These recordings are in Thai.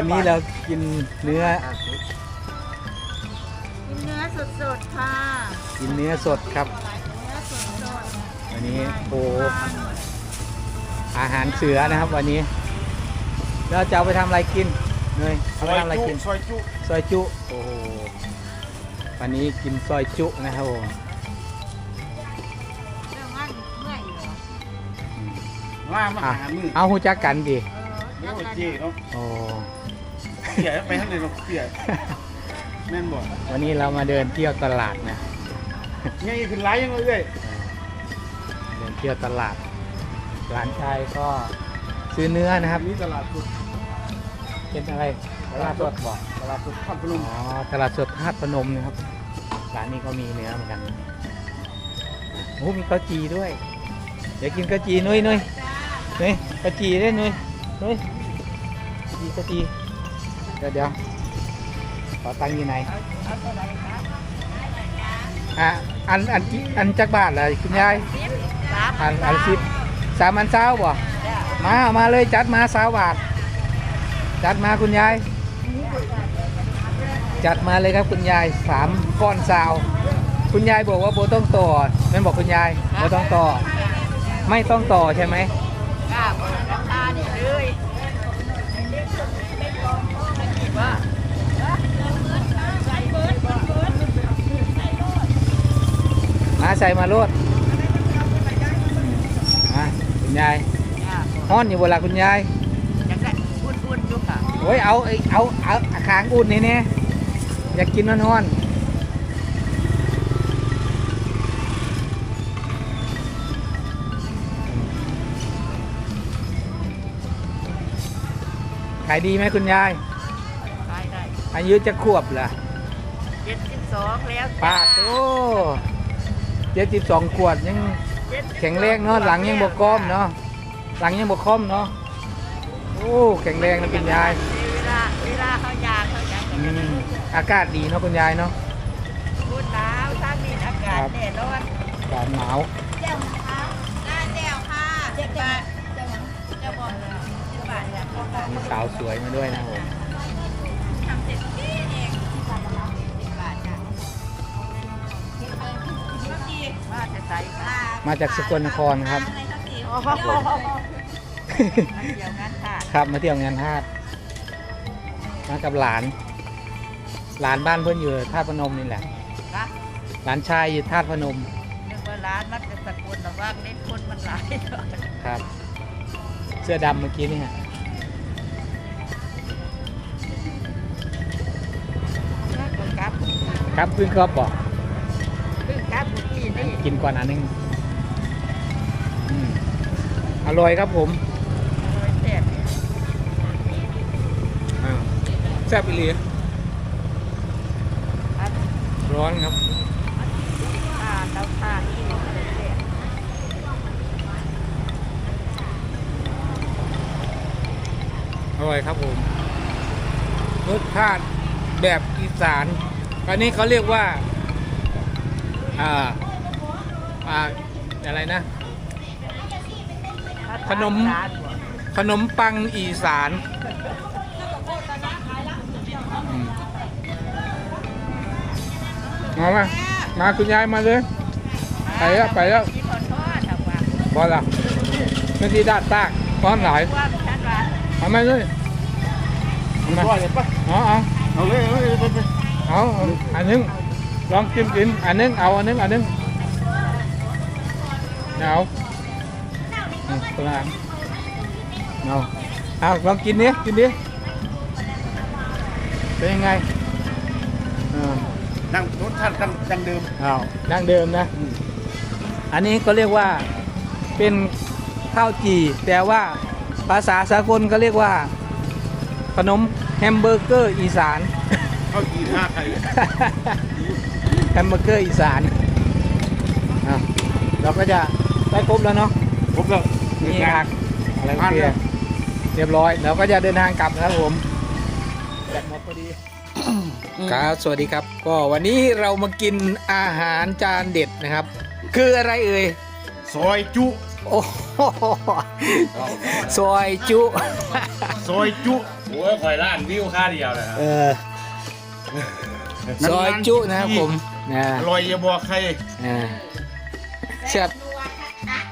วันนี้เรากินเนื้อ กินเนื้อสดๆค่ะกินเนื้อสดครับ เนื้อสดวันนี้โอ้ๆอาหารเสือนะครับวันนี้เราจะเอาไปทำอะไรกินเนยเอาไปทำอะไรกินซอยจุซอยจุโอ้โหวันนี้กินซอยจุนะครับผมเรื่องนั้นเมื่อยเหรออืมล่ามาอะหามือเอาหูจักกันดิเออ โอ้จักยกันเจ๊เนาะโอ้เปียไปทางไหนเนาะเปียแม่นบ่วันนี้เรามาเดินเที่ยวตลาดนะไงขึ้นไลยังเลยเดินเที่ยวตลาด หลานชายก็ซื้อเนื้อนะครับนี่ตลาดสดเป็นอะไรตลาดสดบอกตลาดสดพัทลุงอ๋อตลาดสดธาตุพนมนะครับร้านนี้ก็มีเนื้อเหมือนกันโอ้มีข้าวจีด้วย เดี๋ยวกินข้าวจีนุ้ยนุ้ยนุ้ยข้าวจีด้วยนุ้ย นุ้ยข้าวจีข้าวจีเดี๋ยวเดี๋ยวขอตังค์อยู่ไหนอะอันอันอันจักบาทเลยคุณยายอันอันสิบสามอันเช้าบ่มามาเลยจัดมาสาวบาทจัดมาคุณยาย จัดมาเลยครับคุณยายสามก้อนซาว คุณยายบอกว่าโบต้องต่อแม่นบอกคุณยายโบต้องต่อ ไม่ต้องต่อใช่ไหม มาใส่มาโลดมาคุณยายฮ้อนอยู่เวลาคุณยายจังได้อุ่นๆอยู่ค่ะโอ้ยเอาไอ้เอาเอาขางอุ่นนี่เนี่ยอยากกินร้อนๆขายดีไหมคุณยายขายได้ อายุจะขวบเหรอเจ็ดสิบสองแล้วปาดโอ้เจ็ดสิบสองขวดยังแข็งแรงเนาะหลังยังบกก้อมเนาะหลังยังบกค้อมเนาะโอ้แข็งแรงนะคุณยายเวลาเวลาเขาอยากเขาอยากอืมอากาศดีเนาะคุณยายเนาะพูดหนาวถ้ามีอากาศแน่นอนอากาศหนาวเจ้าค่ะหน้าเจ้าค่ะเจ้าบาทเจ้าเจ้าบอกเลยเจ้าบาทเนี่ยมีสาวสวยมาด้วยนะผม มาจะใส่ค่ะมาจากสกลนครครับโอ้โหเดี๋ยวงั้นค่ะครับมาเที่ยวงานทาสมากับหลาน หลานบ้านเพื่อนอยู่ท่าตุพนมนี่แหละ นะหลานชายอยู่ท่าตุพนมเรื่องเวลามันจะสกุลแต่ว่าเล่นคนมันหลายครับ เสื้อดำเมื่อกี้นี่ฮะแล้วก็กลับครับขึ้นครับบอก กินก่อนอันนึงอืมอร่อยครับผมแซ่บเนี่ยอ้าวแซ่บอีหลีร้อนครับทานแล้วทานที่นี่มันแซ่บอร่อยครับผมรสชาติแบบอีสานอันนี้เขาเรียกว่า อ่า อ่าอะไรนะ ขนมทานบ่ขนมปังอีสานอืมมามามาคุณยายมาเลย ไปแล้วไปแล้วกินทอดๆครับว่าพอละไม่ที่ดาดตากพร้อมหลายว่าฉันว่าเอามาเลยเอามาว่าเลยปะเอาเอาเอาเลยเอาเลยไปไปเอาเอาอันนึงลองกินกินอันนึงเอาอันนึงอันนึง เอาอืมคนละอันเอาเอาลองกินนี้กินนี้เป็นยังไงเออดังรสชาติดังดังเดิมเอาดั้งเดิมนะ อันนี้ก็เรียกว่าเป็นข้าวจี่แต่ว่าภาษาสากลก็เรียกว่า ขนมแฮมเบอร์เกอร์อีสานข้าวจีท่าไข่แฮมเบอร์เกอร์อีสานอะเราก็จะ ได้ครบแล้วเนาะผมก็นี่งาหันกอะไรอ่านเรีแล้ยวเรียบร้อยเราก็จะเดินทางกลับนะครับผมแบตหมดพอดีครับสวัสดีครับ ก็วันนี้เรามากินอาหารจานเด็ดนะครับ คืออะไรเอ่ยซอยจุโอ้โหซอยจุซอยจุซโอ้ยคอยล้านวิวค่าเดียวนะครัเออซอยจุนะครับผมนะอร่อยอย่าบอกใครอ่าแซ่บ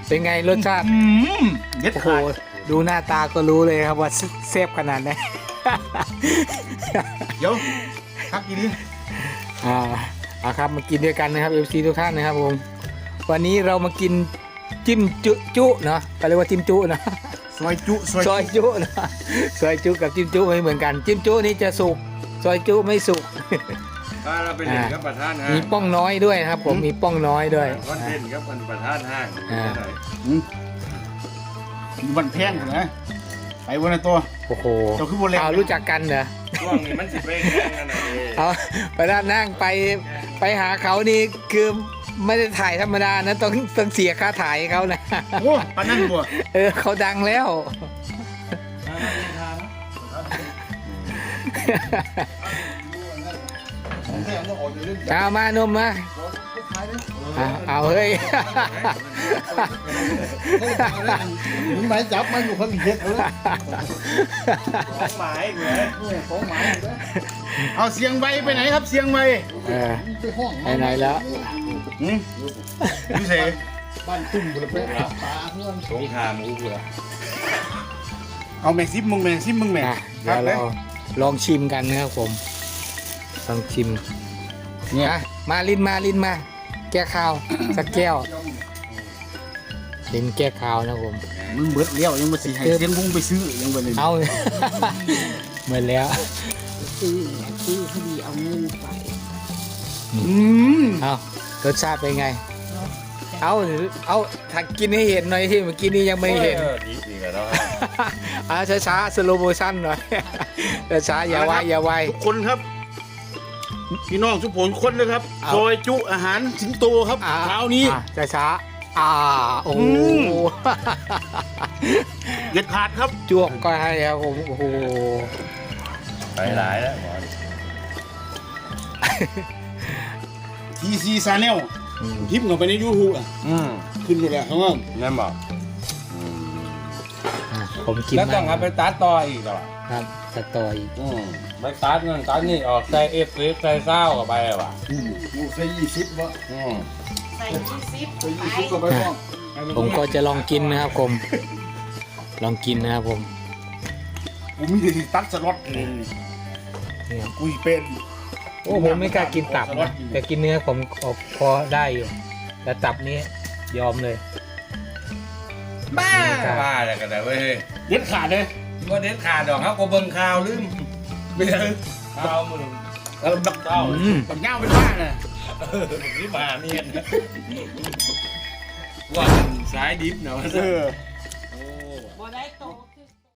เป็นไงรสชาติอืมเด็ดโอ้โห ขาดดูหน้าตาก็รู้เลยครับว่าแซ่บขนาดไหน เดี๋ยวพักอีกนิดอ่าเอาครับมากินด้วยกันนะครับ FC ทุกท่านนะครับผม วันนี้เรามากินจิ้มจุจุเนาะก็เรียกว่าจิ้มจุเนาะ ซอยจุซอยซอยจุนะซอยจุกับจิ้มจุไม่เหมือนกัน จิ้มจุนี่จะสุก ซอยจุไม่สุก ถ้าเราไปเล่นกับประธานห้างมีป้องน้อยด้วยนะครับ ผมมีป้องน้อยด้วยคอนเทนต์กับประธานห้างอ่าวันแพงเหรอไปวันละตัวโอ้โหเจ้าคือบ่เล่นเอารู้จักกันเหรอช่วงนี้มันสิไปแข่งกันนะเด้เอาไปด้านนั่งไปไปหาเขานี่คือไม่ได้ถ่ายธรรมดานะต้องต้องเสียค่าถ่ายให้เขานะโอ้ปานนั่นบ่เออเขาดังแล้ว เอามานมมาเอาเอาเฮ้ยมึงหมายจับมันอยู่คนเฮ็ดเออของหมายเหมือนของหมายอยู่แล้วเอาเสียงไวไปไหนครับเสียงไวเออไปห้องไปไหนแล้วหืมพี่เสกบ้านตุ้มบุรเพปลาเพื่อนสงครามกูเบื่อเอาแม่ซิปมึงแม่ซิปมึงแม่อะเดี๋ยวเราลองชิมกันนะครับผม ลองชิมเนี่ยมาลินมาลินมา แก้ข้าวสักแก้วลินแก้ข้าวนะครับผมมึงเบิดเลี้ยวยังมาสิให้เสียงวงไปซื้อยังบ่ได้เอาเหมือนแล้วซื้อซื้อให้ดีเอาเงินไปอืมเอารสชาติเป็นไง เอาเอาถ้ากินให้เห็นหน่อยที่เมื่อกี้นี้ยังไม่เห็นดีดีกันแล้วเอาช้าๆสโลโมชั่นหน่อยช้าๆอย่าไวอย่าไวทุกคนครับ พี่น้องทุกคนคนเลยครับเอา ซอยจุอาหารสิงโตครับอะเช้านี้อะช้าๆอ่าโอ้โหอืมเด็ดขาดครับ จวกก็ให้ครับผมโอ้โหไปหลายแล้วทีซีซาแนลอืม พิมพ์เข้าไปในยูทูบอะ อืมขึ้นอยู่แล้วข้างล่างนั่นบอกอะผมกินแล้วต้องมาเอาไปตัดต่ออีกเหรอครับ สตออีกอืมไปตัดนั่นตัดนี่ออกใส่เอฟเอฟใส่เศร้ากับไปว่ะอืมกูใส่ยี่สิบวะอืมใส่ยี่สิบใส่ไปยี่สิบก็ไปห้องผมก็จะลองกินนะครับผม ลองกินนะครับผมกูมีแต่ตัดสล็อตเองนี่ครับกูเป็นโอ้ผมไม่กล้ากินตับนะแต่กินเนื้อผมพอได้อยู่แต่ตับนี้ยอมเลยบ้าว่าอะไรกันแต่เว้ยเด็ดขาดเลย ว่าเด็ดขาดดอกเขาก็เบิ่งข่าวลืมไม่ใช่ข่าวมึงแล้วบักเจ้าอืมบักเงาเป็นบ้าน่ะนี่มาเนียนนะว่าสายดิฟนะว่าเออโอ้บ่ได้โต